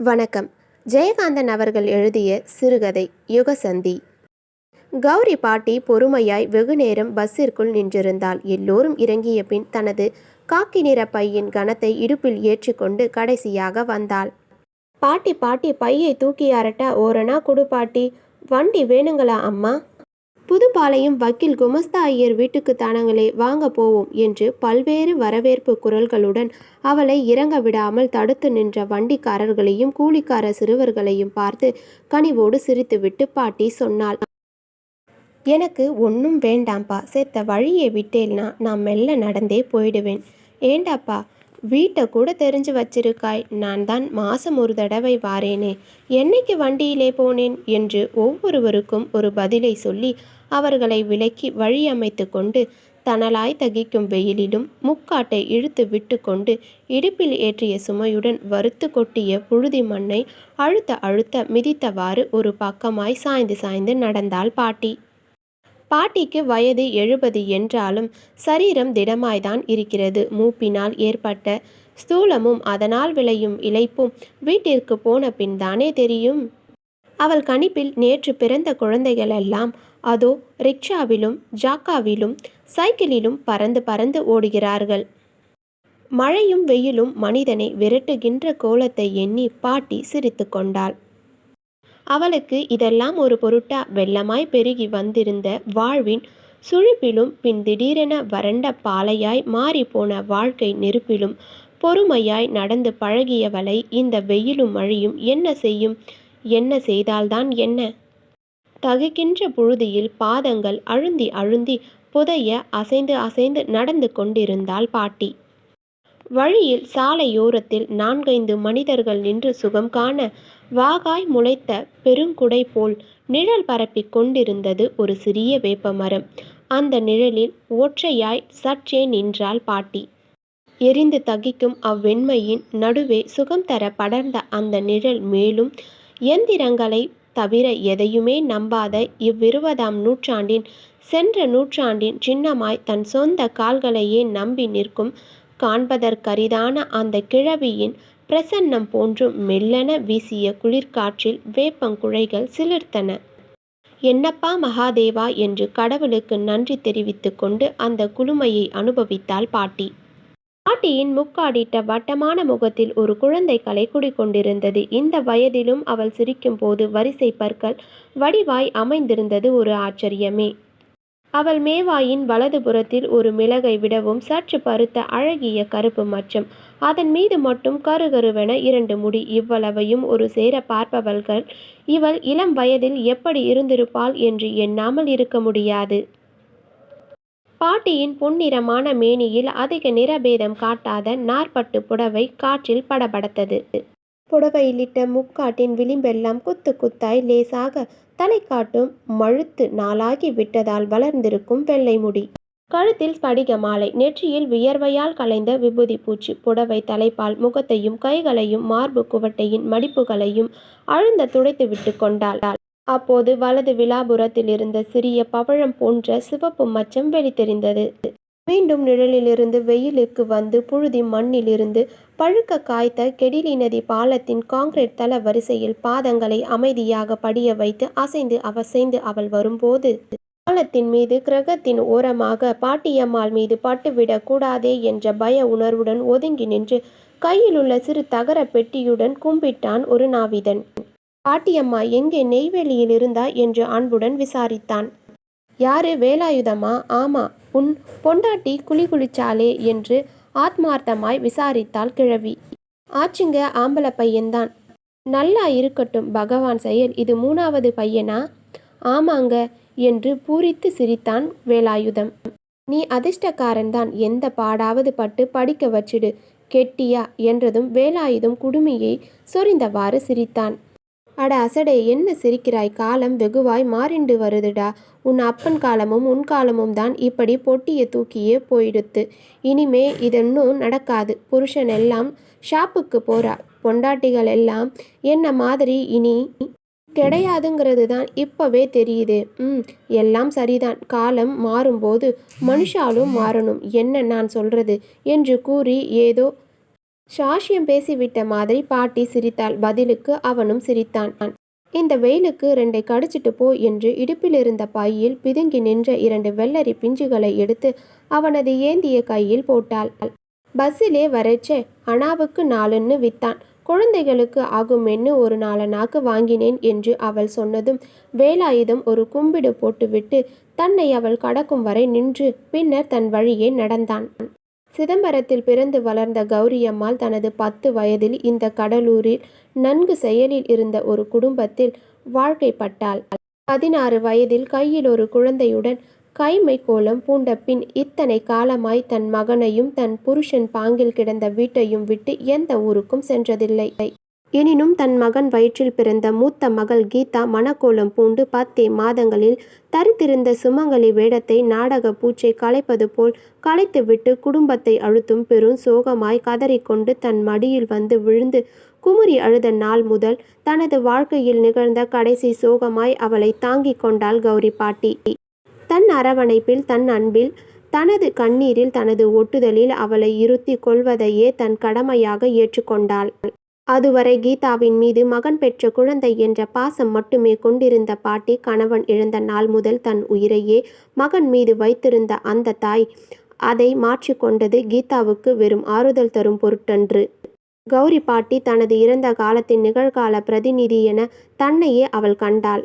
வணக்கம். ஜெயகாந்தன் அவர்கள் எழுதிய சிறுகதை யுகசந்தி. கௌரி பாட்டி பொறுமையாய் வெகுநேரம் பஸ்ஸிற்குள் நின்றிருந்தாள். எல்லோரும் இறங்கிய பின் தனது காக்கி நிற பையின் கனத்தை இடுப்பில் ஏற்றிக்கொண்டு கடைசியாக வந்தாள். பாட்டி பாட்டி பையை தூக்கி அரட்ட ஓரணா குடு பாட்டி வண்டி வேணுங்களா அம்மா? புதுப்பாளையம் வக்கீல் குமஸ்தா ஐயர் வீட்டுக்கு தானங்களே வாங்க போவோம் என்று பல்வேறு வரவேற்பு குரல்களுடன் அவளை இறங்க விடாமல் தடுத்து நின்ற வண்டிக்காரர்களையும் கூலிக்கார சிறுவர்களையும் பார்த்து கனிவோடு சிரித்துவிட்டு பாட்டி சொன்னாள். எனக்கு ஒன்றும் வேண்டாம்ப்பா. செத்த வழியை விட்டேல்னா நான் மெல்ல நடந்தே போயிடுவேன். ஏண்டாப்பா வீட்டை கூட தெரிஞ்சு வச்சிருக்காய். நான் தான் மாசம் ஒரு தடவை வாரேனே. என்னைக்கு வண்டியிலே போனேன்? என்று ஒவ்வொருவருக்கும் ஒரு பதிலை சொல்லி அவர்களை விலக்கி வழி அமைத்து கொண்டு தணலாய் தகிக்கும் வெயிலிலும் முக்காட்டை இழுத்து விட்டு கொண்டு இடுப்பில் ஏற்றிய சுமையுடன் வறுத்து கொட்டிய புழுதி மண்ணை அழுத்த அழுத்த மிதித்தவாறு ஒரு பக்கமாய் சாய்ந்து சாய்ந்து நடந்தாள் பாட்டி. பாட்டிக்கு வயது எழுபது என்றாலும் சரீரம் திடமாய்தான் இருக்கிறது. மூப்பினால் ஏற்பட்ட ஸ்தூலமும் அதனால் விளையும் இழைப்பும் வீட்டிற்கு போன பின் தானே தெரியும். அவள் கணிப்பில் நேற்று பிறந்த குழந்தைகளெல்லாம் அதோ ரிக்ஷாவிலும் ஜாக்காவிலும் சைக்கிளிலும் பறந்து பறந்து ஓடுகிறார்கள். மழையும் வெயிலும் மனிதனை விரட்டுகின்ற கோலத்தை எண்ணி பாட்டி சிரித்து கொண்டாள். அவளுக்கு இதெல்லாம் ஒரு பொருட்டா வெள்ளமாய் பெருகி வந்திருந்த வாழ்வின் சுழிப்பிலும் பின் திடீரென வறண்ட பாலையாய் மாறிப்போன வாழ்க்கை நெருப்பிலும் பொறுமையாய் நடந்து பழகியவளை இந்த வெயிலும் மழையும் என்ன செய்யும்? என்ன செய்தால்தான் என்ன? தகுக்கின்ற புழுதியில் பாதங்கள் அழுந்தி அழுந்தி புதைய அசைந்து அசைந்து நடந்து கொண்டிருந்தாள் பாட்டி. வழியில் சாலையோரத்தில் நான்கைந்து மனிதர்கள் நின்று சுகம் காண வாகாய் முளைத்த பெருங்குடை போல் நிழல் பரப்பிக் கொண்டிருந்தது ஒரு சிறிய வேப்பமரம் அந்த நிழலில் ஒற்றையாய் சற்றே நின்றாள் பாட்டி. எரிந்து தகிக்கும் அவ்வெண்மையின் நடுவே சுகம் தர படர்ந்த அந்த நிழல் மேலும் எந்திரங்களை தவிர எதையுமே நம்பாத இவ்விருபதாம் நூற்றாண்டின் சென்ற நூற்றாண்டின் சின்னமாய் தன் சொந்த கால்களையே நம்பி நிற்கும் காண்பதற்கரிதான அந்த கிழவியின் பிரசன்னம் போன்றும் மெல்லென வீசிய குளிர்காற்றில் வேப்பங்குழைகள் சிலிர்த்தன. என்னப்பா மகாதேவா என்று கடவுளுக்கு நன்றி தெரிவித்து கொண்டு அந்த குளுமையை அனுபவித்தாள் பாட்டி. பாட்டியின் முக்காடிட்ட வட்டமான முகத்தில் ஒரு குழந்தை கலை குடிக்கொண்டிருந்தது இந்த வயதிலும் அவள் சிரிக்கும் போது வரிசை பற்கள் வடிவாய் அமைந்திருந்தது ஒரு ஆச்சரியமே. அவள் மேவாயின் வலது புறத்தில் ஒரு மிளகை விடவும் சற்று பருத்த அழகிய கருப்பு மச்சம். அதன் மீது மட்டும் கருகருவென இரண்டு முடி. இவ்வளவையும் ஒரு சேர பார்ப்பவர்கள் இவள் இளம் வயதில் எப்படி இருந்திருப்பாள் என்று எண்ணாமல் இருக்க முடியாது. பாட்டியின் பொன்னிறமான மேனியில் அதிக நிறபேதம் காட்டாத நார்பட்டு புடவை காற்றில் படபடத்தது. புடவையிலிட்ட முக்காட்டின் விளிம்பெல்லாம் குத்து குத்தாய் லேசாக தலை காட்டும் மழுத்து நாளாகி விட்டதால் வளர்ந்திருக்கும் வெள்ளை முடி. கழுத்தில் ஸ்படிக மாலை நெற்றியில் வியர்வையால் கலைந்த விபூதி பூச்சி புடவை தலைப்பால் முகத்தையும் கைகளையும் மார்பு குவட்டையின் மடிப்புகளையும் அழுந்த துடைத்து விட்டு கொண்டாள். அப்போது வலது விலாபுரத்தில் இருந்த சிறிய பவழம் போன்ற சிவப்பு மச்சம் வெளித்தெரிந்தது. மீண்டும் நிழலிலிருந்து வெயிலுக்கு வந்து புழுதி மண்ணிலிருந்து பழுக்க காய்த்த கெடிலி நதி பாலத்தின் காங்கிரீட் தள வரிசையில் பாதங்களை அமைதியாக படிய வைத்து அசைந்து அவசைந்து அவள் வரும்போது பாலத்தின் மீது கிரகத்தின் ஓரமாக பாட்டியம்மாள் மீது பட்டுவிடக் கூடாதே என்ற பய உணர்வுடன் ஒதுங்கி நின்று கையிலுள்ள சிறு தகர பெட்டியுடன் கும்பிட்டான் ஒரு நாவிதன். பாட்டியம்மா எங்கே நெய்வேலியில் இருந்தா? என்று அன்புடன் விசாரித்தான். யாரு வேலாயுதமா? ஆமா உன் பொண்டாட்டி குழி குளிச்சாலே என்று ஆத்மார்த்தமாய் விசாரித்தாள் கிழவி. ஆச்சுங்க ஆம்பள பையன்தான். நல்லா இருக்கட்டும் பகவான் செயல். இது மூணாவது பையனா? ஆமாங்க என்று பூரித்து சிரித்தான் வேலாயுதம். நீ அதிர்ஷ்டக்காரன்தான் எந்த பாடாவது பட்டு படிக்க வச்சிடு கெட்டியா என்றதும் வேலாயுதம் குடுமியை சொரிந்தவாறு சிரித்தான். அட அசடே என்ன சிரிக்கிறாய்? காலம் வெகுவாய் மாறிண்டு வருதுடா. உன் அப்பன் காலமும் உன் காலமும் தான் இப்படி பொட்டியை தூக்கியே போயிடுத்து. இனிமே இதென்னும் நடக்காது. புருஷன் எல்லாம் ஷாப்புக்கு போறா. பொண்டாட்டிகள் எல்லாம் என்ன மாதிரி இனி கிடையாதுங்கிறது தான் இப்பவே தெரியுது. ம் எல்லாம் சரிதான். காலம் மாறும்போது மனுஷாலும் மாறணும். என்ன நான் சொல்றது? என்று கூறி ஏதோ சாஷியம் பேசிவிட்ட மாதிரி பாட்டி சிரித்தாள். பதிலுக்கு அவனும் சிரித்தான். இந்த வெயிலுக்கு ரெண்டை கடிச்சிட்டு போ என்று இடுப்பில் இருந்த பையில் பிதுங்கி நின்ற இரண்டு வெள்ளரி பிஞ்சுகளை எடுத்து அவனது ஏந்திய கையில் போட்டாள். பஸ்ஸிலே வரைச்சே அனாவுக்கு நாலுன்னு வித்தான். குழந்தைகளுக்கு ஆகுமென்னு ஒரு நாலனாக்கு வாங்கினேன் என்று அவள் சொன்னதும் வேலாயுதம் ஒரு கும்பிடு போட்டுவிட்டு தன்னை அவள் கடக்கும் வரை நின்று பின்னர் தன் வழியே நடந்தான். சிதம்பரத்தில் பிறந்து வளர்ந்த கௌரியம்மாள் தனது பத்து வயதில் இந்த கடலூரில் நன்கு செயலில் இருந்த ஒரு குடும்பத்தில் வாழ்க்கைப்பட்டாள். பதினாறு வயதில் கையில் ஒரு குழந்தையுடன் கைமை கோலம் பூண்ட பின் இத்தனை காலமாய் தன் மகனையும் தன் புருஷன் பாங்கில் கிடந்த வீட்டையும் விட்டு எந்த ஊருக்கும் சென்றதில்லை. எனினும் தன் மகன் வயிற்றில் பிறந்த மூத்த மகள் கீதா மணக்கோலம் பூண்டு பத்தே மாதங்களில் தரித்திருந்த சுமங்கலி வேடத்தை நாடக பூச்சை களைப்பது போல் களைத்துவிட்டு குடும்பத்தை அழுத்தும் பெரும் சோகமாய் கதறிக்கொண்டு தன் மடியில் வந்து விழுந்து குமுறி அழுத நாள் முதல் தனது வாழ்க்கையில் நிகழ்ந்த கடைசி சோகமாய் அவளை தாங்கிக் கொண்டாள் கௌரி பாட்டி. தன் அரவணைப்பில் தன் அன்பில் தனது கண்ணீரில் தனது ஒட்டுதலில் அவளை இருத்தி கொள்வதையே தன் கடமையாக ஏற்றுக்கொண்டாள். அதுவரை கீதாவின் மீது மகன் பெற்ற குழந்தை என்ற பாசம் மட்டுமே கொண்டிருந்த பாட்டி கணவன் இழந்த நாள் முதல் தன் உயிரையே மகன் மீது வைத்திருந்த அந்த தாய் அதை மாற்றிக்கொண்டது கீதாவுக்கு வெறும் ஆறுதல் தரும் பொருட்டன்று. கௌரி பாட்டி தனது இறந்த காலத்தின் நிகழ்கால பிரதிநிதி என தன்னையே அவள் கண்டாள்.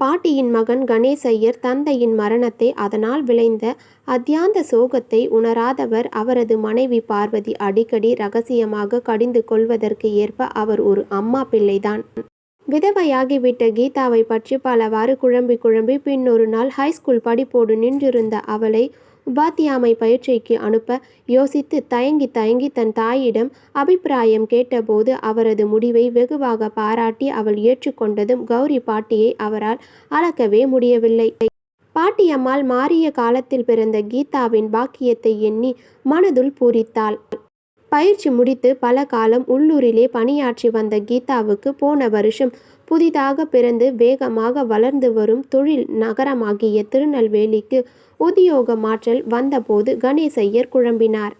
பாட்டியின் மகன் கணேசையர் தந்தையின் மரணத்தை அதனால் விளைந்த அத்தியாந்த சோகத்தை உணராதவர் அவரது மனைவி பார்வதி அடிக்கடி ரகசியமாக கடிந்து கொள்வதற்கு ஏற்ப அவர் ஒரு அம்மா பிள்ளைதான். விதவையாகிவிட்ட கீதாவை பற்றி பலவாறு குழம்பி குழம்பி பின்னொரு நாள் ஹைஸ்கூல் படிப்போடு நின்றிருந்த அவளை உபாத்தியாமை பயிற்சிக்கு அனுப்ப யோசித்து தயங்கி தயங்கி தன் தாயிடம் அபிப்பிராயம் கேட்டபோது அவரது முடிவை வெகுவாக பாராட்டி அவள் ஏற்றுக்கொண்டதும் கௌரி பாட்டியை அவரால் அளக்கவே முடியவில்லை. பாட்டியம்மாள் மாறிய காலத்தில் பிறந்த கீதாவின் பாக்கியத்தை எண்ணி மனதுள் பூரித்தாள். பயிற்சி முடித்து பல காலம் உள்ளூரிலே பணியாற்றி வந்த கீதாவுக்கு போன வருஷம் புதிதாக பிறந்து வேகமாக வளர்ந்து வரும் தொழில் நகரமாகிய திருநெல்வேலிக்கு உத்தியோக மாற்றல் வந்தபோது கணேசையர் குழம்பினார்.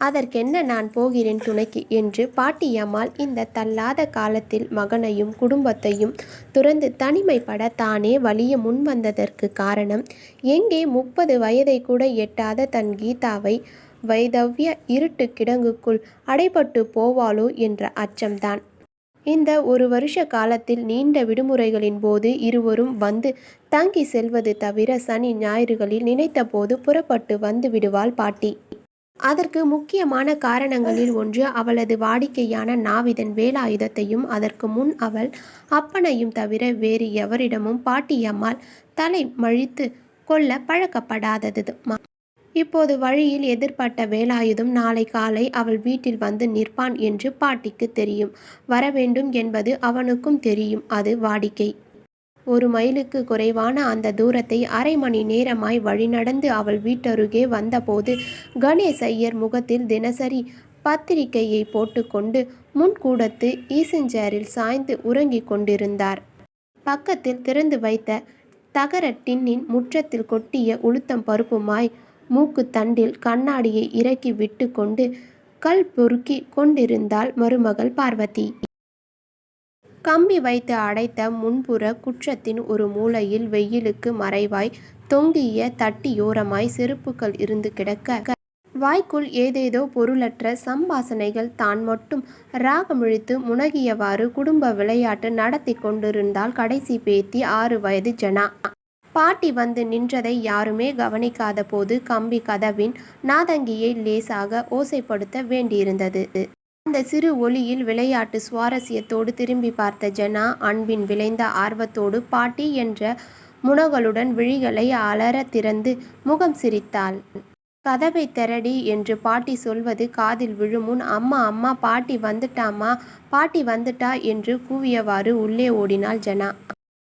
அதற்கென்ன நான் போகிறேன் துணைக்கு? என்று பாட்டியம்மாள் இந்த தள்ளாத காலத்தில் மகனையும் குடும்பத்தையும் துறந்து தனிமைப்பட தானே வலிய முன்வந்ததற்கு காரணம் எங்கே முப்பது வயதை கூட எட்டாத தன் கீதாவை வைதவ்ய இருட்டு கிடங்குக்குள் அடைபட்டு போவாளோ என்ற அச்சம்தான். இந்த ஒரு வருஷ காலத்தில் நீண்ட விடுமுறைகளின் போது இருவரும் வந்து தங்கி செல்வது தவிர சனி ஞாயிறுகளில் நினைத்தபோது புறப்பட்டு வந்து விடுவாள் பாட்டி. அதற்கு முக்கியமான காரணங்களில் ஒன்று அவளது வாடிக்கையான நாவிதன் வேலாயுதத்தையும் அதற்கு முன் அவள் அப்பனையும் தவிர வேறு எவரிடமும் பாட்டியம்மாள் தலை மழித்து கொள்ள பழக்கப்படாதது. இப்போது வழியில் எதிர்பட்ட வேலாயுதம் நாளை காலை அவள் வீட்டில் வந்து நிற்பான் என்று பாட்டிக்கு தெரியும். வரவேண்டும் என்பது அவனுக்கும் தெரியும். அது வாடிக்கை. ஒரு மைலுக்கு குறைவான அந்த தூரத்தை அரை மணி நேரமாய் வழிநடந்து அவள் வீட்டருகே வந்தபோது கணேஷ் ஐயர் முகத்தில் தினசரி பத்திரிகையை போட்டுக்கொண்டு முன்கூடத்து ஈசஞ்சேரில் சாய்ந்து உறங்கிக் கொண்டிருந்தார். பக்கத்தில் திறந்து வைத்த தகர டின்னின் முற்றத்தில் கொட்டிய உளுத்தம் பருப்புமாய் மூக்கு தண்டில் கண்ணாடியை இறக்கி விட்டு கொண்டு கல் பொறுக்கி கொண்டிருந்தாள் மருமகள் பார்வதி. கம்பி வைத்து அடைத்த முன்புற குற்றத்தின் ஒரு மூலையில் வெயிலுக்கு மறைவாய் தொங்கிய தட்டியோரமாய் செருப்புகள் இருந்து கிடக்க வாய்க்குள் ஏதேதோ பொருளற்ற சம்பாசனைகள் தான் மட்டும் ராகமிழித்து முனகியவாறு குடும்ப விளையாட்டு நடத்தி கொண்டிருந்தால் கடைசி பேத்தி ஆறு வயது ஜனா. பாட்டி வந்து நின்றதை யாருமே கவனிக்காத போது கம்பி கதவின் நாதங்கியை லேசாக ஓசைப்படுத்த வேண்டியிருந்தது. அந்த சிறு ஒளியில் விளையாட்டு சுவாரஸ்யத்தோடு திரும்பி பார்த்த ஜனா அன்பின் விளைந்த ஆர்வத்தோடு பாட்டி என்ற முனகளுடன் விழிகளை அலற திறந்து முகம் சிரித்தாள். கதவை திரடி என்று பாட்டி சொல்வது காதில் விழுமுன் அம்மா அம்மா பாட்டி வந்துட்டாமா பாட்டி வந்துட்டா என்று கூவியவாறு உள்ளே ஓடினாள் ஜனா.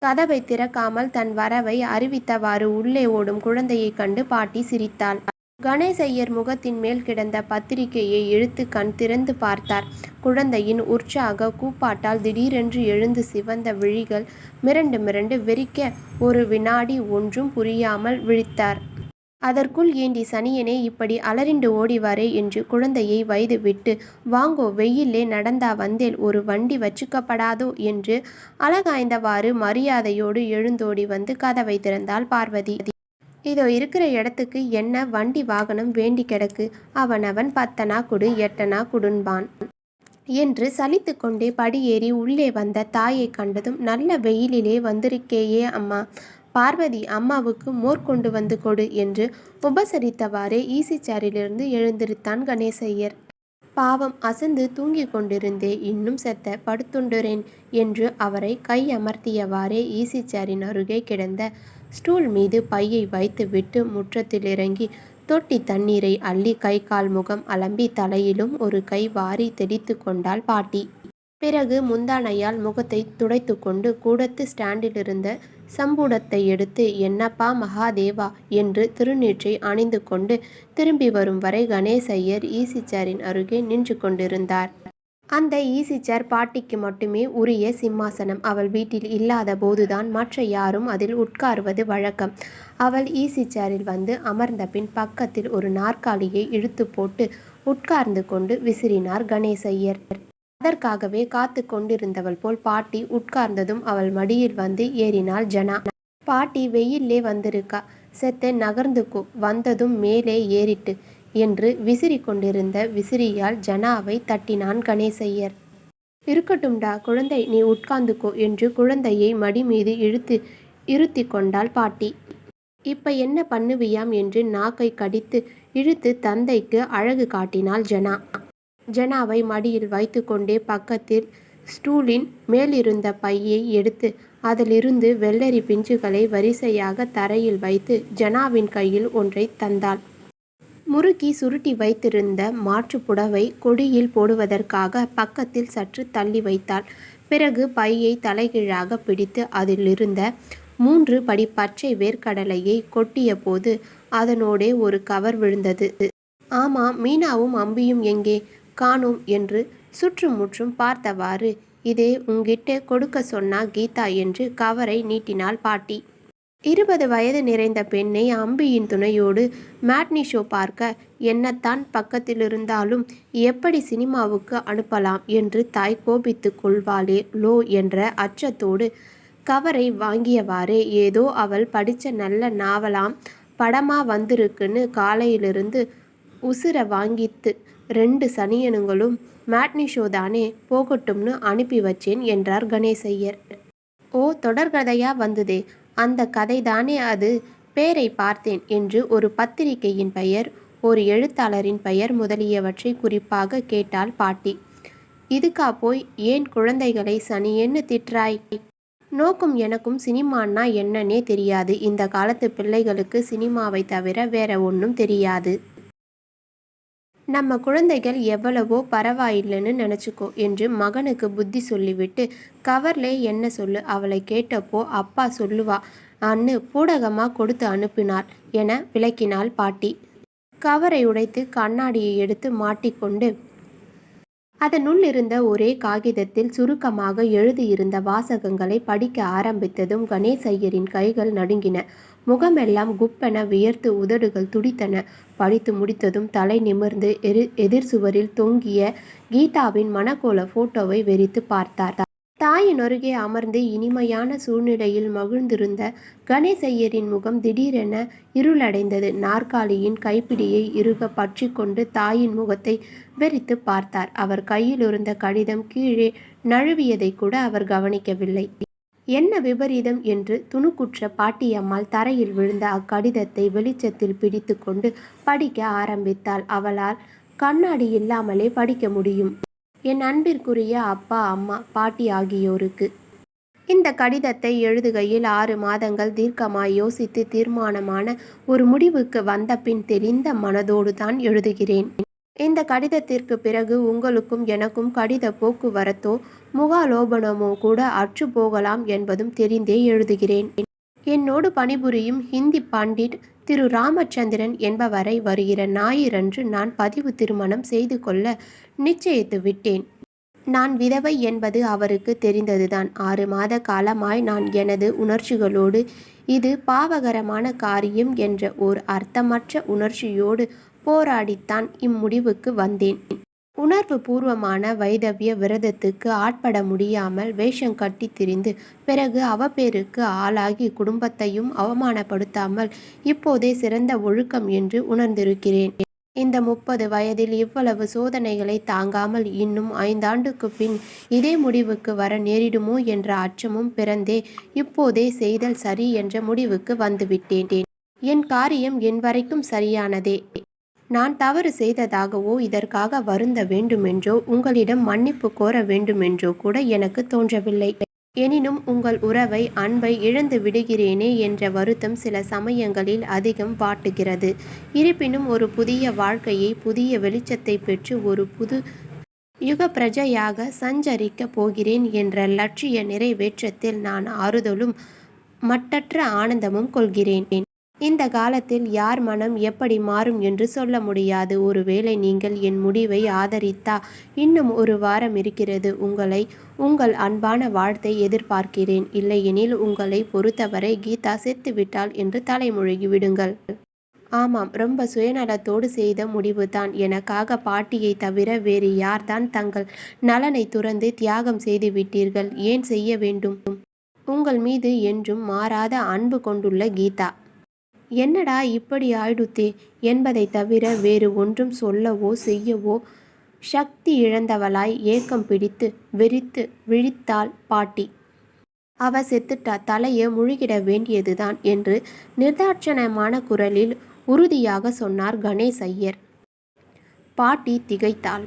கதவை திறக்காமல் தன் வரவை அறிவித்தவாறு உள்ளே ஓடும் குழந்தையைக் கண்டு பாட்டி சிரித்தாள். கணேசையர் முகத்தின் மேல் கிடந்த பத்திரிகையை இழுத்து கண் திறந்து பார்த்தார். குழந்தையின் உற்சாக கூப்பாட்டால் திடீரென்று எழுந்து சிவந்த விழிகள் மிரண்டு மிரண்டு வெறிக்க ஒரு வினாடி ஒன்றும் புரியாமல் விழித்தார். அதற்குள் ஏண்டி சனியனே இப்படி அலறிண்டு ஓடிவாரே என்று குழந்தையை வைதுவிட்டு வாங்கோ வெயிலே நடந்தா வந்தேல் ஒரு வண்டி வச்சுக்கப்படாதோ என்று அழகாய்ந்தவாறு மரியாதையோடு எழுந்தோடி வந்து கதவை திறந்தாள் பார்வதி. இதோ இருக்கிற இடத்துக்கு என்ன வண்டி வாகனம் வேண்டி கிடக்கு? அவனவன் பத்தனா குடு எட்டனா குடுன்பான். என்று சலித்து கொண்டே படியேறி உள்ளே வந்த தாயை கண்டதும் நல்ல வெயிலிலே வந்திருக்கேயே அம்மா. பார்வதி அம்மாவுக்கு மோர் கொண்டு வந்து கொடு என்று உபசரித்தவாறே ஈசி சேரிலிருந்து எழுந்திருத்தான் கணேசையர். பாவம் அசந்து தூங்கிக் கொண்டிருந்தே இன்னும் செத்த படுத்துண்டுறேன் என்று அவரை கை அமர்த்தியவாறே ஈசி சேரின் அருகே கிடந்த ஸ்டூல் மீது பையை வைத்துவிட்டு முற்றத்தில் இறங்கி தொட்டி தண்ணீரை அள்ளி கை கால் முகம் அலம்பி தலையிலும் ஒரு கை வாரி தெளித்து கொண்டாள் பாட்டி. பிறகு முந்தானையால் முகத்தை துடைத்துக்கொண்டு கூடத்து ஸ்டாண்டில் இருந்த சம்பூடத்தை எடுத்து என்னப்பா மகாதேவா என்று திருநீற்றை அணிந்து கொண்டு திரும்பி வரும் வரை கணேசையர் ஈசிச்சாரின் அருகே நின்று கொண்டிருந்தார். அந்த ஈசி சேர் பாட்டிக்கு மட்டுமே உரிய சிம்மாசனம். அவள் வீட்டில் இல்லாத போதுதான் மற்ற யாரும் அதில் உட்காருவது வழக்கம். அவள் ஈசி சேரில் வந்து அமர்ந்த பின் பக்கத்தில் ஒரு நாற்காலியை இழுத்து போட்டு உட்கார்ந்து கொண்டு விசிறினார் கணேசையர். அதற்காகவே காத்து கொண்டிருந்தவள் போல் பாட்டி உட்கார்ந்ததும் அவள் மடியில் வந்து ஏறினாள் ஜனா. பாட்டி வெயிலே வந்திருக்கா? செத்து நகர்ந்துக்கோ வந்ததும் மேலே ஏறிட்டு என்று விசிறி கொண்டிருந்த விசிறியால் ஜனாவை தட்டினான் கணேசையர். இருக்கட்டும்டா குழந்தை நீ உட்கார்ந்துக்கோ என்று குழந்தையை மடி மீது இழுத்து இருத்தி கொண்டாள் பாட்டி. இப்ப என்ன பண்ணுவியாம்? என்று நாக்கை கடித்து இழுத்து தந்தைக்கு அழகு காட்டினாள் ஜனா. ஜனாவை மடியில் வைத்துக்கொண்டே பக்கத்தில் ஸ்டூலின் மேலிருந்த பையை எடுத்து அதிலிருந்து வெள்ளரி பிஞ்சுகளை வரிசையாக தரையில் வைத்து ஜனாவின் கையில் ஒன்றை தந்தாள். முறுக்கி சுருட்டி வைத்திருந்த மாற்று புடவை கொடியில் போடுவதற்காக பக்கத்தில் சற்று தள்ளி வைத்தாள். பிறகு பையை தலைகீழாக பிடித்து அதிலிருந்த மூன்று படி பச்சை வேர்க்கடலையை கொட்டிய போது அதனோடே ஒரு கவர் விழுந்தது. ஆமாம் மீனாவும் அம்பியும் எங்கே? காணோம் என்று சுற்றுமுற்றும் பார்த்தவாறு இதே உங்கிட்ட கொடுக்க சொன்னா கீதா என்று கவரை நீட்டினாள் பாட்டி. இருபது வயது நிறைந்த பெண்ணை அம்பியின் துணையோடு மேட்னி ஷோ பார்க்க என்னத்தான் பக்கத்தில் இருந்தாலும் எப்படி சினிமாவுக்கு அனுப்பலாம் என்று தாய் கோபித்து கொள்வாளே லோ என்ற அச்சத்தோடு கவரை வாங்கியவாறே ஏதோ அவள் படித்த நல்ல நாவலாம் படமா வந்திருக்குன்னு காலையிலிருந்து உசுர வாங்கித்து ரெண்டு சனியனுங்களும் மேட்னி ஷோ தானே போகட்டும்னு அனுப்பி வச்சேன் என்றார் கணேசையர் ஓ தொடர்கதையா வந்ததே. அந்த கதை தானே அது? பேரை பார்த்தேன் என்று ஒரு பத்திரிகையின் பெயர் ஒரு எழுத்தாளரின் பெயர் முதலியவற்றை குறிப்பாக கேட்டாள் பாட்டி. இதுக்கா போய் ஏன் குழந்தைகளை சனியன்னு திட்டுறாய்? நோக்கும் எனக்கும் சினிமான்னா என்னன்னே தெரியாது. இந்த காலத்து பிள்ளைகளுக்கு சினிமாவை தவிர வேற ஒன்றும் தெரியாது. நம்ம குழந்தைகள் எவ்வளவோ பரவாயில்லைன்னு நினச்சிக்கோ என்று மகனுக்கு புத்தி சொல்லிவிட்டு கவர்லே என்ன சொல்லு? அவளை கேட்டப்போ அப்பா சொல்லுவா. அன்னு பூடகமாக கொடுத்து அனுப்பினார் என விளக்கினாள் பாட்டி. கவரை உடைத்து கண்ணாடியை எடுத்து மாட்டிக்கொண்டு அதனுள் இருந்த ஒரே காகிதத்தில் சுருக்கமாக எழுதியிருந்த வாசகங்களை படிக்க ஆரம்பித்ததும் கணேசையரின் கைகள் நடுங்கின. முகமெல்லாம் குப்பென வியர்த்து உதடுகள் துடித்தன. படித்து முடித்ததும் தலை நிமிர்ந்து எரி எதிர் சுவரில் தொங்கிய கீதாவின் மனக்கோல போட்டோவை வெறித்து பார்த்தார். தாயின் அருகே அமர்ந்து இனிமையான சூழ்நிலையில் மகிழ்ந்திருந்த கணேசையரின் முகம் திடீரென இருளடைந்தது. நாற்காலியின் கைப்பிடியை இறுக பற்றி கொண்டு தாயின் முகத்தை வெறித்து பார்த்தார். அவர் கையில் இருந்த கடிதம் கீழே நழுவியதை கூட அவர் கவனிக்கவில்லை. என்ன விபரீதம் என்று துணுக்குற்ற பாட்டியம்மாள் தரையில் விழுந்த அக்கடிதத்தை வெளிச்சத்தில் பிடித்து கொண்டு படிக்க ஆரம்பித்தாள். அவளால் கண்ணாடி இல்லாமலே படிக்க முடியும். என் அன்பிற்குரிய அப்பா அம்மா பாட்டி ஆகியோருக்கு. இந்த கடிதத்தை எழுதுகையில் ஆறு மாதங்கள் தீர்க்கமாய் யோசித்து தீர்மானமான ஒரு முடிவுக்கு வந்த பின் தெரிந்த மனதோடு தான் எழுதுகிறேன். இந்த கடிதத்திற்கு பிறகு உங்களுக்கும் எனக்கும் கடித போக்குவரத்தோ முகாலோபனமோ கூட அற்று போகலாம் என்பதும் தெரிந்தே எழுதுகிறேன். என்னோடு பணிபுரியும் ஹிந்தி பண்டிட் திரு ராமச்சந்திரன் என்பவரை வருகிற ஞாயிறன்று நான் பதிவு திருமணம் செய்து கொள்ள நிச்சயித்து விட்டேன். நான் விதவை என்பது அவருக்கு தெரிந்ததுதான். ஆறு மாத காலமாய் நான் எனது உணர்ச்சிகளோடு இது பாவகரமான காரியம் என்ற ஓர் அர்த்தமற்ற உணர்ச்சியோடு போராடித்தான் இம்முடிவுக்கு வந்தேன். உணர்வு பூர்வமான வைதவிய விரதத்துக்கு ஆட்பட முடியாமல் வேஷம் கட்டி திரிந்து பிறகு அவப்பேருக்கு ஆளாகி குடும்பத்தையும் அவமானப்படுத்தாமல் இப்போதே சிறந்த ஒழுக்கம் என்று உணர்ந்திருக்கிறேன். இந்த முப்பது வயதில் இவ்வளவு சோதனைகளை தாங்காமல் இன்னும் ஐந்தாண்டுக்கு பின் இதே முடிவுக்கு வர நேரிடுமோ என்ற அச்சமும் பிறந்தே இப்போதே செய்தல் சரி என்ற முடிவுக்கு வந்துவிட்டேன். என் காரியம் என் வரைக்கும் சரியானதே. நான் தவறு செய்ததாகவோ இதற்காக வருந்த வேண்டுமென்றோ உங்களிடம் மன்னிப்பு கோர வேண்டுமென்றோ கூட எனக்கு தோன்றவில்லை. எனினும் உங்கள் உறவை அன்பை இழந்து விடுகிறேனே என்ற வருத்தம் சில சமயங்களில் அதிகம் வாட்டுகிறது. இருப்பினும் ஒரு புதிய வாழ்க்கையை புதிய வெளிச்சத்தை பெற்று ஒரு புது யுக பிரஜையாக சஞ்சரிக்கப் போகிறேன் என்ற லட்சிய நிறைவேற்றத்தில் நான் ஆறுதலும் மட்டற்ற ஆனந்தமும் கொள்கிறேன். இந்த காலத்தில் யார் மனம் எப்படி மாறும் என்று சொல்ல முடியாது. ஒருவேளை நீங்கள் என் முடிவை ஆதரித்தா இன்னும் ஒரு வாரம் இருக்கிறது. உங்களை உங்கள் அன்பான வாழ்த்தை எதிர்பார்க்கிறேன். இல்லையெனில் உங்களை பொறுத்தவரை கீதா செத்துவிட்டாள் என்று தலைமொழகி விடுங்கள். ஆமாம் ரொம்ப சுயநலத்தோடு செய்த முடிவுதான். எனக்காக பாட்டியை தவிர வேறு யார்தான் தங்கள் நலனை துறந்து தியாகம் செய்து விட்டீர்கள்? ஏன் செய்ய வேண்டும்? உங்கள் மீது என்றும் மாறாத அன்பு கொண்டுள்ள கீதா. என்னடா இப்படி ஆயிடுத்தே என்பதை தவிர வேறு ஒன்றும் சொல்லவோ செய்யவோ சக்தி இழந்தவளாய் ஏக்கம் பிடித்து வெறித்து விழித்தாள் பாட்டி. அவ செத்துட்டா தலையை முழுகிட வேண்டியதுதான் என்று நிர்தாட்சணமான குரலில் உறுதியாக சொன்னார் கணேஷ் ஐயர். பாட்டி திகைத்தாள்.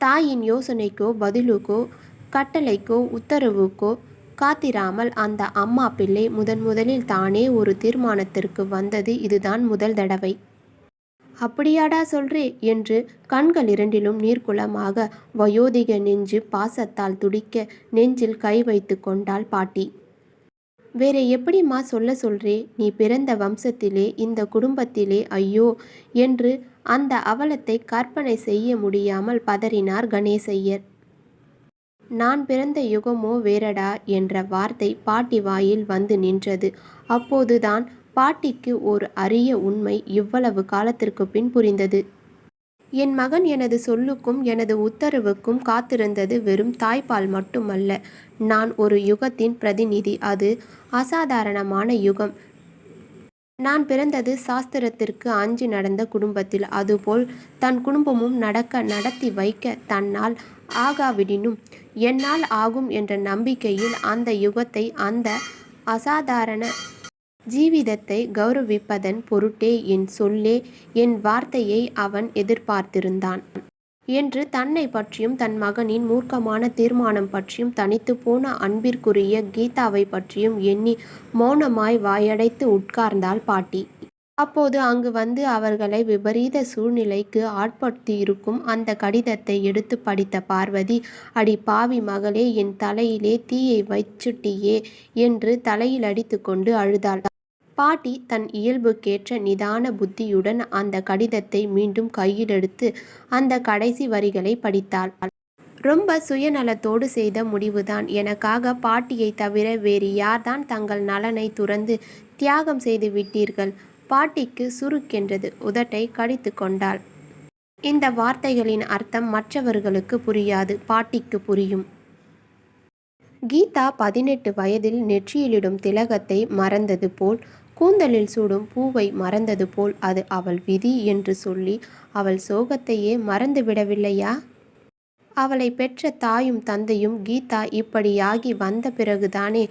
தாயின் யோசனைக்கோ பதிலுக்கோ கட்டளைக்கோ உத்தரவுக்கோ காத்திராமல் அந்த அம்மா பிள்ளை முதன் முதலில் தானே ஒரு தீர்மானத்திற்கு வந்தது இதுதான் முதல் தடவை. அப்படியாடா சொல்றே என்று கண்கள் இரண்டிலும் நீர்க்குளமாக வயோதிக நெஞ்சு பாசத்தால் துடிக்க நெஞ்சில் கை வைத்து கொண்டாள் பாட்டி. வேற எப்படிம்மா சொல்ல சொல்றே? நீ பிறந்த வம்சத்திலே இந்த குடும்பத்திலே ஐயோ என்று அந்த அவலத்தை கற்பனை செய்ய முடியாமல் பதறினார் கணேசையர் நான் பிறந்த யுகமோ வேறடா என்ற வார்த்தை பாட்டி வாயில் வந்து நின்றது. அப்போதுதான் பாட்டிக்கு ஒரு அரிய உண்மை இவ்வளவு காலத்திற்கு பின் புரிந்தது. என் மகன் எனது சொல்லுக்கும் எனது உத்தரவுக்கும் காத்திருந்தது வெறும் தாய்ப்பால் மட்டுமல்ல. நான் ஒரு யுகத்தின் பிரதிநிதி. அது அசாதாரணமான யுகம். நான் பிறந்தது சாஸ்திரத்திற்கு அஞ்சு நடந்த குடும்பத்தில். அதுபோல் தன் குடும்பமும் நடக்க நடத்தி வைக்க தன்னால் ஆகாவிடினும் என்னால் ஆகும் என்ற நம்பிக்கையில் அந்த யுகத்தை அந்த அசாதாரண ஜீவிதத்தை கௌரவிப்பதன் பொருட்டே என் சொல்லே என் வார்த்தையை அவன் எதிர்பார்த்திருந்தான் என்று தன்னை பற்றியும் தன் மகனின் மூர்க்கமான தீர்மானம் பற்றியும் தனித்து போன அன்பிற்குரிய கீதாவை பற்றியும் எண்ணி மௌனமாய் வாயடைத்து உட்கார்ந்தாள் பாட்டி. அப்போது அங்கு வந்து அவர்களை விபரீத சூழ்நிலைக்கு ஆட்படுத்தியிருக்கும் அந்த கடிதத்தை எடுத்து படித்த பார்வதி அடி பாவி மகளே என் தலையிலே தீயை வச்சுட்டியே என்று தலையில் அடித்து கொண்டு அழுதாள். பாட்டி தன் இயல்புக்கேற்ற நிதான புத்தியுடன் அந்த கடிதத்தை மீண்டும் கையில் எடுத்து அந்த கடைசி வரிகளை படித்தாள். ரொம்ப சுயநலத்தோடு செய்த முடிவுதான். எனக்காக பாட்டியை தவிர வேறு யார்தான் தங்கள் நலனை துறந்து தியாகம் செய்து விட்டீர்கள்? பாட்டிக்கு சுருக்கென்றது உதட்டை கடித்து கொண்டாள். இந்த வார்த்தைகளின் அர்த்தம் மற்றவர்களுக்கு புரியாது பாட்டிக்கு புரியும். கீதா பதினெட்டு வயதில் நெற்றியிலிடும் திலகத்தை மறந்தது போல் கூந்தலில் சூடும் பூவை மறந்தது போல் அது அவள் விதி என்று சொல்லி அவள் சோகத்தையே மறந்துவிடவில்லையா அவளை பெற்ற தாயும் தந்தையும் கீதா இப்படியாகி வந்த பிறகுதானே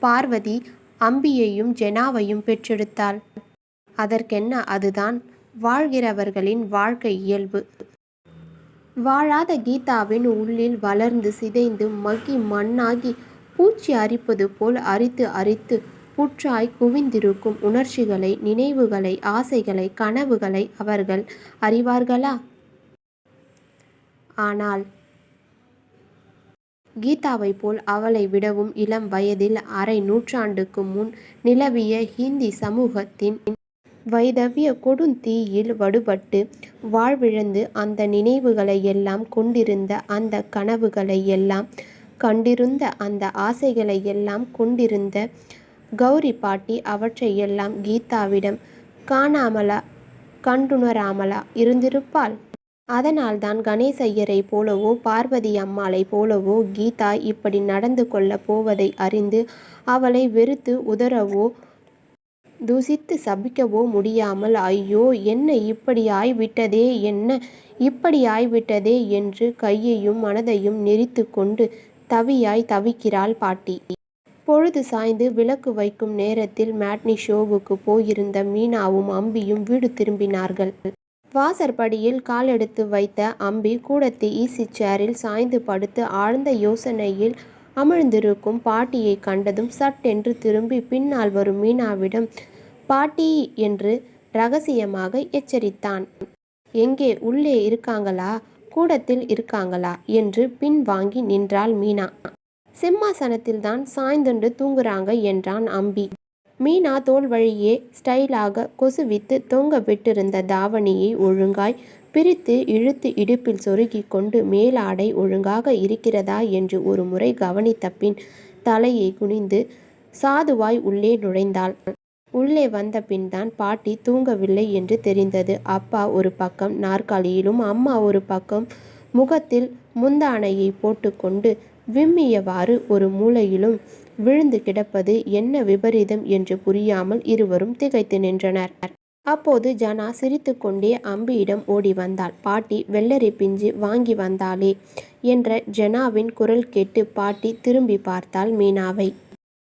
பார்வதி அம்பியையும் ஜெனாவையும் பெற்றெடுத்தாள். அதற்கென்ன அதுதான்? வாழ்கிறவர்களின் வாழ்க்கை இயல்பு. வாழாத கீதாவின் உள்ளில் வளர்ந்து சிதைந்து மக்கி மண்ணாகி பூச்சி அரிப்பது போல் அரித்து அரித்து புற்றாய் குவிந்திருக்கும் உணர்ச்சிகளை நினைவுகளை ஆசைகளை கனவுகளை அவர்கள் அறிவார்களா? ஆனால் கீதாவை போல் அவளை விடவும் இளம் வயதில் அரை நூற்றாண்டுக்கு முன் நிலவிய ஹிந்தி சமூகத்தின் வைதவிய கொடுந்தீயில் வடுபட்டு வாழ்விழந்து அந்த நினைவுகளை எல்லாம் கொண்டிருந்த அந்த கனவுகளை எல்லாம் கண்டிருந்த அந்த ஆசைகளை எல்லாம் கொண்டிருந்த கௌரி பாட்டி அவற்றையெல்லாம் கீதாவிடம் காணாமலா கண்டுணராமலா இருந்திருப்பாள்? அதனால்தான் கணேசையரை போலவோ பார்வதி அம்மாளை போலவோ கீதா இப்படி நடந்து கொள்ளப் போவதை அறிந்து அவளை வெறுத்து உதறவோ தூசித்து சபிக்கவோ முடியாமல் ஐயோ என்ன இப்படி ஆய்விட்டதே என்ன இப்படி ஆய்விட்டதே என்று கையையும் மனதையும் நெரித்து கொண்டு தவியாய் தவிக்கிறாள் பாட்டி. பொழுது சாய்ந்து விளக்கு வைக்கும் நேரத்தில் மேட்னி ஷோவுக்கு போயிருந்த மீனாவும் அம்பியும் வீடு திரும்பினார்கள். வாசற்படியில் காலெடுத்து வைத்த அம்பி கூடத்து ஈசி சேரில் சாய்ந்து படுத்து ஆழ்ந்த யோசனையில் அமிழ்ந்திருக்கும் பாட்டியை கண்டதும் சட்டென்று திரும்பி பின்னால் வரும் மீனாவிடம் பாட்டி என்று ரகசியமாக எச்சரித்தான். எங்கே? உள்ளே இருக்காங்களா? கூடத்தில் இருக்காங்களா? என்று பின் வாங்கி நின்றாள் மீனா. சிம்மாசனத்தில்தான் சாய்ந்துண்டு தூங்குறாங்க என்றான் அம்பி. மீனா தோல் வழியே ஸ்டைலாக கொசுவித்து தொங்க விட்டிருந்த தாவணியை ஒழுங்காய் பிரித்து இழுத்து இடுப்பில் சொருகி கொண்டு மேலாடை ஒழுங்காக இருக்கிறதா என்று ஒரு முறை கவனித்த பின் தலையை குனிந்து சாதுவாய் உள்ளே நுழைந்தாள். உள்ளே வந்த பின்தான் பாட்டி தூங்கவில்லை என்று தெரிந்தது. அப்பா ஒரு பக்கம் நாற்காலியிலும் அம்மா ஒரு பக்கம் முகத்தில் முந்தானையை போட்டுக்கொண்டு விம்மியவாறு ஒரு மூலையிலும் விழுந்து கிடப்பது என்ன விபரீதம் என்று புரியாமல் இருவரும் திகைத்து நின்றனர். அப்போது ஜனா சிரித்துக்கொண்டே அம்பியிடம் ஓடி வந்தாள். பாட்டி வெள்ளரி பிஞ்சு வாங்கி வந்தாளே என்ற ஜனாவின் குரல் கேட்டு பாட்டி திரும்பி பார்த்தாள் மீனாவை.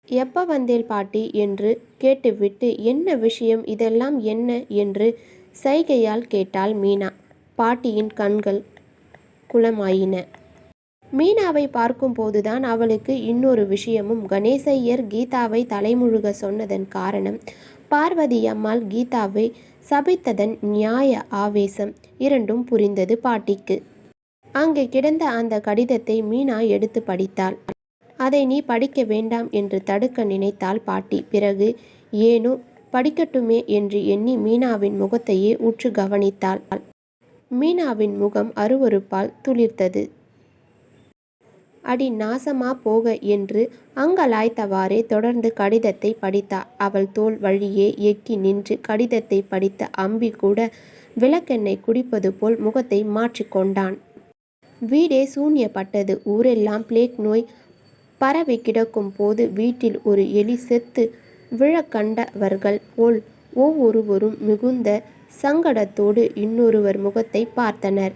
எப்ப வந்தேல் பாட்டி என்று கேட்டுவிட்டு என்ன விஷயம்? இதெல்லாம் என்ன என்று சைகையால் கேட்டாள் மீனா. பாட்டியின் கண்கள் குளமாயின. மீனாவை பார்க்கும்போதுதான் அவளுக்கு இன்னொரு விஷயமும். கணேசையர் கீதாவை தலைமுழுக சொன்னதன் காரணம் பார்வதி அம்மாள் கீதாவை சபித்ததன் நியாய ஆவேசம் இரண்டும் புரிந்தது பாட்டிக்கு. அங்கே கிடந்த அந்த கடிதத்தை மீனா எடுத்து படித்தாள். அதை நீ படிக்க வேண்டாம் என்று தடுக்க நினைத்தாள் பாட்டி. பிறகு ஏனோ படிக்கட்டுமே என்று எண்ணி மீனாவின் முகத்தையே உற்று கவனித்தாள். மீனாவின் முகம் அருவருப்பால் துளிர்த்தது. அடி நாசமா போக என்று அங்கலாய்த்தவாறே தொடர்ந்து கடிதத்தை படித்தாள் அவள் தோல் வழியே எக்கி நின்று கடிதத்தை படித்த அம்பி கூட விளக்கெண்ணெய் குடிப்பது போல் முகத்தை மாற்றிக்கொண்டான் வீடே சூன்யப்பட்டது. ஊரெல்லாம் பிளேக் நோய் பரவி கிடக்கும் போது வீட்டில் ஒரு எலி செத்து விழக்கண்டவர்கள் போல் ஒவ்வொருவரும் மிகுந்த சங்கடத்தோடு இன்னொருவர் முகத்தை பார்த்தனர்.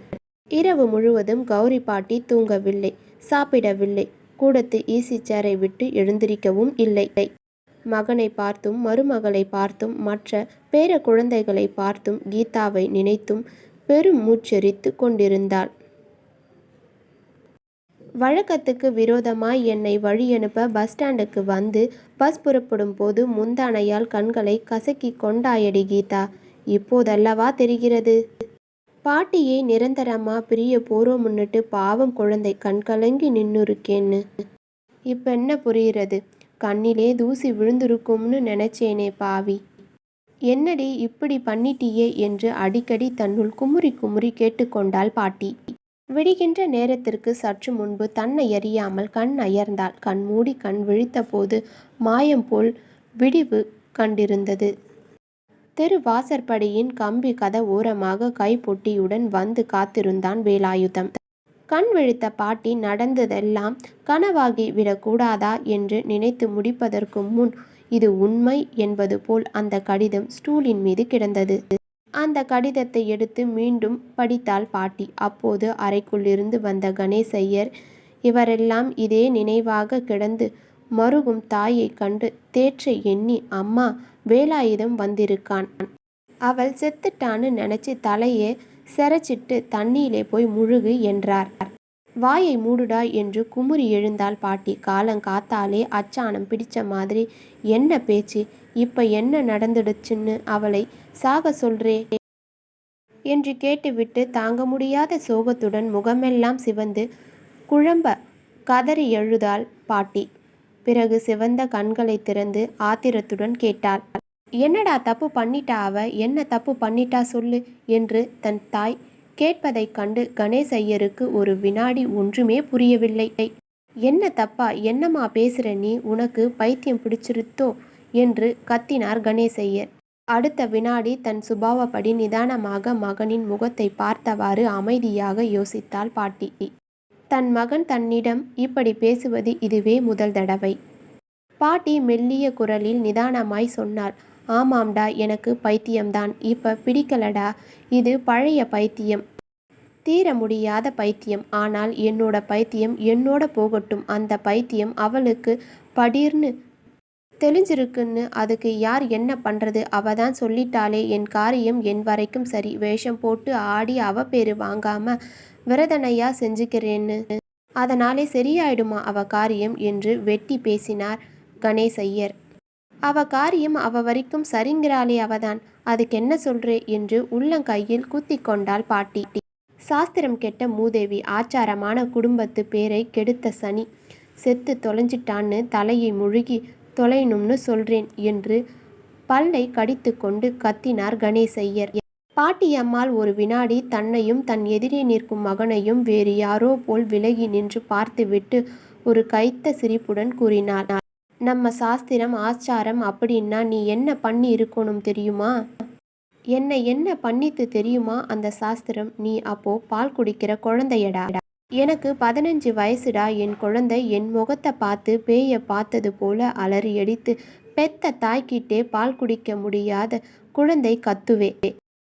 இரவு முழுவதும் கௌரி பாட்டி தூங்கவில்லை. சாப்பிடவில்லை. கூடத்து ஈசி சேரை விட்டு எழுந்திருக்கவும் இல்லை. மகனை பார்த்தும் மருமகளை பார்த்தும் மற்ற பேர குழந்தைகளை பார்த்தும் கீதாவை நினைத்தும் பெரும் மூச்சரித்து கொண்டிருந்தாள். வழக்கத்துக்கு விரோதமாய் என்னை வழியனுப்ப பஸ் ஸ்டாண்டுக்கு வந்து பஸ் புறப்படும் போது முந்தானையால் கண்களை கசக்கி கொண்டாயடி கீதா. இப்போதல்லவா தெரிகிறது? பாட்டியை நிரந்தரமா பிரிய போறோம் முன்னிட்டு பாவம் குழந்தை கண் கலங்கி நின்னுருக்கேன்னு. இப்ப என்ன புரிகிறது கண்ணிலே தூசி விழுந்திருக்கும்னு நினைச்சேனே பாவி. என்னடி இப்படி பண்ணிட்டியே என்று அடிக்கடி தன்னுள் குமுறி குமுறி கேட்டுக்கொண்டாள் பாட்டி. விடுகின்ற நேரத்திற்கு சற்று முன்பு தன்னை அறியாமல் கண் அயர்ந்தாள். கண் மூடி கண் விழித்தபோது மாயம் போல் விடிவு கண்டிருந்தது. தெரு வாசற்படியின் கம்பி கத ஓரமாக கைப்பொட்டியுடன் வந்து காத்திருந்தான் வேலாயுதம் கண் விழித்த பாட்டி நடந்ததெல்லாம் கனவாகி விடக்கூடாதா என்று நினைத்து முடிப்பதற்கு முன் இது உண்மை என்பது போல் அந்த கடிதம் ஸ்டூலின் மீது கிடந்தது. அந்த கடிதத்தை எடுத்து மீண்டும் படித்தாள் பாட்டி. அப்போது அறைக்குள்ளிருந்து வந்த கணேசையர் இவரெல்லாம் இதே நினைவாக கிடந்து மருகும் தாயைக் கண்டு தேற்ற எண்ணி அம்மா வேலாயுதம் வந்திருக்கான். அவள் செத்துட்டான்னு நினைச்சு தலையே செரச்சிட்டு தண்ணியிலே போய் முழுகு என்றார். வாயை மூடுடா என்று குமுறி எழுந்தாள் பாட்டி. காலங்காத்தாலே அச்சானம் பிடிச்ச மாதிரி என்ன பேச்சு? இப்ப என்ன நடந்துடுச்சுன்னு அவளை சாக சொல்றே என்று கேட்டுவிட்டு தாங்க முடியாத சோகத்துடன் முகமெல்லாம் சிவந்து குழம்ப கதறி எழுதாள் பாட்டி. பிறகு சிவந்த கண்களை திறந்து ஆத்திரத்துடன் கேட்டாள். என்னடா தப்பு பண்ணிட்டா அவ? என்ன தப்பு பண்ணிட்டா சொல்லு என்று தன் தாய் கேட்பதைக் கண்டு கணேஷ் ஐயருக்கு ஒரு வினாடி ஒன்றுமே புரியவில்லை. என்ன தப்பா? என்னம்மா பேசுற நீ? உனக்கு பைத்தியம் பிடிச்சிருத்தோ? என்று கத்தினார் கணேஷ் ஐயர் அடுத்த வினாடி தன் சுபாவப்படி நிதானமாக மகனின் முகத்தை பார்த்தவாறு அமைதியாக யோசித்தாள் பாட்டி. தன் மகன் தன்னிடம் இப்படி பேசுவது இதுவே முதல் தடவை. பாட்டி மெல்லிய குரலில் நிதானமாய் சொன்னாள். ஆமாம்டா எனக்கு பைத்தியம்தான். இப்ப பிடிக்கலடா. இது பழைய பைத்தியம். தீர முடியாத பைத்தியம். ஆனால் என்னோட பைத்தியம் என்னோட போகட்டும். அந்த பைத்தியம் அவளுக்கு படீர்னு தெளிஞ்சிருக்குன்னு அதுக்கு யார் என்ன பண்ணுறது அவ தான் சொல்லிட்டாளே. என் காரியம் என் வரைக்கும் சரி. வேஷம் போட்டு ஆடி அவ பேர் வாங்காமல் விரதனையா செஞ்சுக்கிறேன்னு. அதனாலே சரியாயிடுமா அவ காரியம்? என்று வெட்டி பேசினார் கணேஷ் ஐயர் அவ காரியம் அவ வரைக்கும் சரிங்கிறாளே அவதான். அதுக்கு என்ன சொல்றே? என்று உள்ளங்கையில் குத்தி கொண்டாள் பாட்டி. சாஸ்திரம் கெட்ட மூதேவி ஆச்சாரமான குடும்பத்து பேரை கெடுத்த சனி. செத்து தொலைஞ்சிட்டான்னு தலையை முழுகி தொலையணும்னு சொல்றேன் என்று பல்லை கடித்து கொண்டு கத்தினார் கணேசையர் பாட்டியம்மாள் ஒரு வினாடி தன்னையும் தன் எதிரே நிற்கும் மகனையும் வேறு யாரோ போல் விலகி நின்று பார்த்துவிட்டு ஒரு கைத்த சிரிப்புடன் கூறினார் நம்ம சாஸ்திரம் ஆச்சாரம் அப்படின்னா நீ என்ன பண்ணி இருக்கணும் தெரியுமா? என்னை என்ன பண்ணித்து தெரியுமா அந்த சாஸ்திரம்? நீ அப்போ பால் குடிக்கிற குழந்தையடா. எனக்கு பதினஞ்சு வயசுடா. என் குழந்தை என் முகத்தை பார்த்து பேயை பார்த்தது போல அலறியடித்து பெத்த தாய்கிட்டே பால் குடிக்க முடியாத குழந்தை கத்துவே.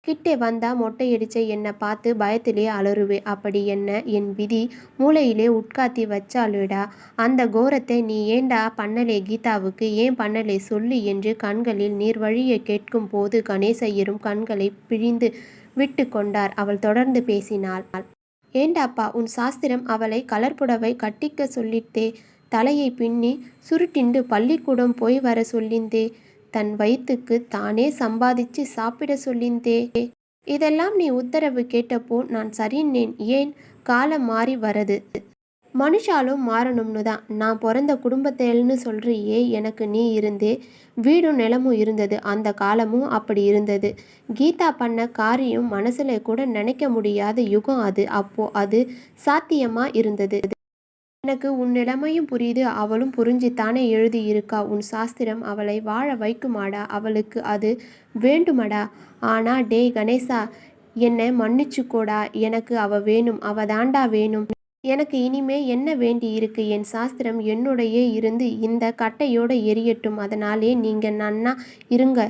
கிட்டே வந்தா மொட்டையடிச்ச என்னை பார்த்து பயத்திலே அலறுவே. அப்படி என்ன? என் விதி மூளையிலே உட்காத்தி வச்சாலுடா அந்த கோரத்தை நீ ஏண்டா பண்ணலே கீதாவுக்கு? ஏன் பண்ணலே சொல்லு என்று கண்களில் நீர் வழியை கேட்கும் போது கணேசையரும் கண்களை பிழிந்து விட்டு கொண்டார். அவள் தொடர்ந்து பேசினாள். ஏண்டாப்பா உன் சாஸ்திரம் அவளை கலர்புடவை கட்டிக்க சொல்லித்தே தலையை பின்னி சுருட்டிண்டு பள்ளிக்கூடம் போய் வர சொல்லிந்தே. தன் வயிற்றுக்கு தானே சம்பாதிச்சு சாப்பிட சொல்லிந்தே. இதெல்லாம் நீ உத்தரவு கேட்டப்போ நான் சரின்னேன். ஏன்? காலம் மாறி வரது. மனுஷாலும் மாறணும்னு தான் நான் பிறந்த குடும்பத்தேல்னு சொல்றியே எனக்கு நீ இருந்தே. வீடும் நிலமும் இருந்தது. அந்த காலமும் அப்படி இருந்தது. கீதா பண்ண காரியம் மனசுல கூட நினைக்க முடியாத யுகம் அது. அப்போ அது சாத்தியமா இருந்தது. எனக்கு உன் நிலைமையும் புரியுது. அவளும் புரிஞ்சுத்தானே எழுதி இருக்கா உன் சாஸ்திரம் அவளை வாழ வைக்குமாடா? அவளுக்கு அது வேண்டுமடா? ஆனா டேய் கணேசா என்னை மன்னிச்சுக்கோடா. எனக்கு அவ வேணும். அவ தாண்டா வேணும். எனக்கு இனிமே என்ன வேண்டி இருக்கு என் சாஸ்திரம் என்னுடைய இருந்து இந்த கட்டையோட எரியட்டும். அதனாலே நீங்க நன்னா இருங்க.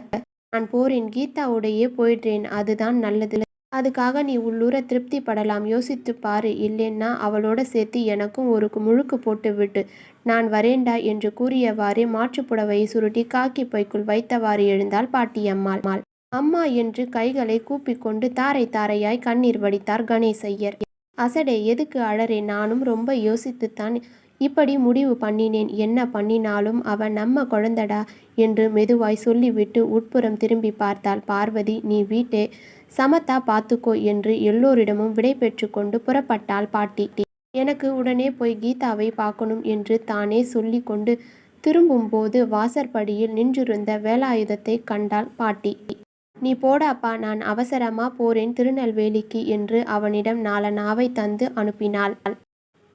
நான் போறேன். கீதாவுடைய போயிடுறேன். அதுதான் நல்லது. அதுக்காக நீ உள்ளூர திருப்தி படலாம் யோசித்து பாரு. இல்லைன்னா அவளோட சேர்த்து எனக்கும் ஒரு முழுக்கு போட்டு விட்டு நான் வரேண்டா என்று கூறியவாறே மாற்றுப்புடவையை சுருட்டி காக்கி பைக்குள் வைத்தவாறு எழுந்தாள் பாட்டியம்மாள். அம்மா என்று கைகளை கூப்பிக்கொண்டு தாரை தாரையாய் கண்ணீர் வடித்தார் கணேசையர் அசடே எதுக்கு அழறே? நானும் ரொம்ப யோசித்துத்தான் இப்படி முடிவு பண்ணினேன். என்ன பண்ணினாலும் அவன் நம்ம குழந்தடா என்று மெதுவாய் சொல்லிவிட்டு உட்புறம் திரும்பி பார்த்தாள். பார்வதி நீ வீட்டே சமத்தா பார்த்துக்கோ என்று எல்லோரிடமும் விடை பெற்று கொண்டு புறப்பட்டாள் பாட்டி. எனக்கு உடனே போய் கீதாவை பார்க்கணும் என்று தானே சொல்லி கொண்டு திரும்பும்போது வாசற்படியில் நின்றிருந்த வேலாயுதத்தை கண்டாள் பாட்டி. நீ போடாப்பா நான் அவசரமா போறேன் திருநெல்வேலிக்கு என்று அவனிடம் நாலனாவை தந்து அனுப்பினாள்.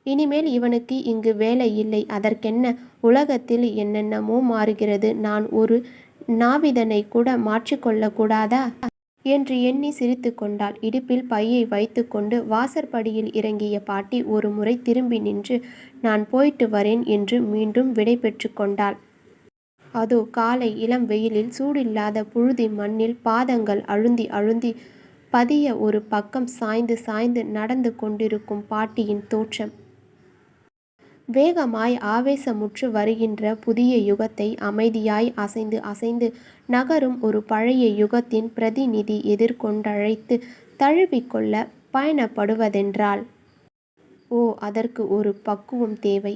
இனிமேல் இவனுக்கு இங்கு வேலை இல்லை. அதற்கென்ன? உலகத்தில் என்னென்னமோ மாறுகிறது. நான் ஒரு நாவிதனை கூட மாற்றிக்கொள்ளக்கூடாதா என்று எண்ணி சிரித்து கொண்டாள். இடுப்பில் பையை வைத்துக்கொண்டு வாசற்படியில் இறங்கிய பாட்டி ஒரு முறை திரும்பி நின்று நான் போயிட்டு வரேன் என்று மீண்டும் விடை பெற்று கொண்டாள். அதோ காலை இளம் வெயிலில் சூடில்லாத புழுதி மண்ணில் பாதங்கள் அழுந்தி அழுந்தி பதிய ஒரு பக்கம் சாய்ந்து சாய்ந்து நடந்து கொண்டிருக்கும் பாட்டியின் தோற்றம். வேகமாய் ஆவேசமுற்று வருகின்ற புதிய யுகத்தை அமைதியாய் அசைந்து அசைந்து நகரும் ஒரு பழைய யுகத்தின் பிரதிநிதி எதிர்கொண்டழைத்து தழுவிக்கொள்ள பயணப்படுவதென்றால் ஓ அதற்கு ஒரு பக்குவம் தேவை.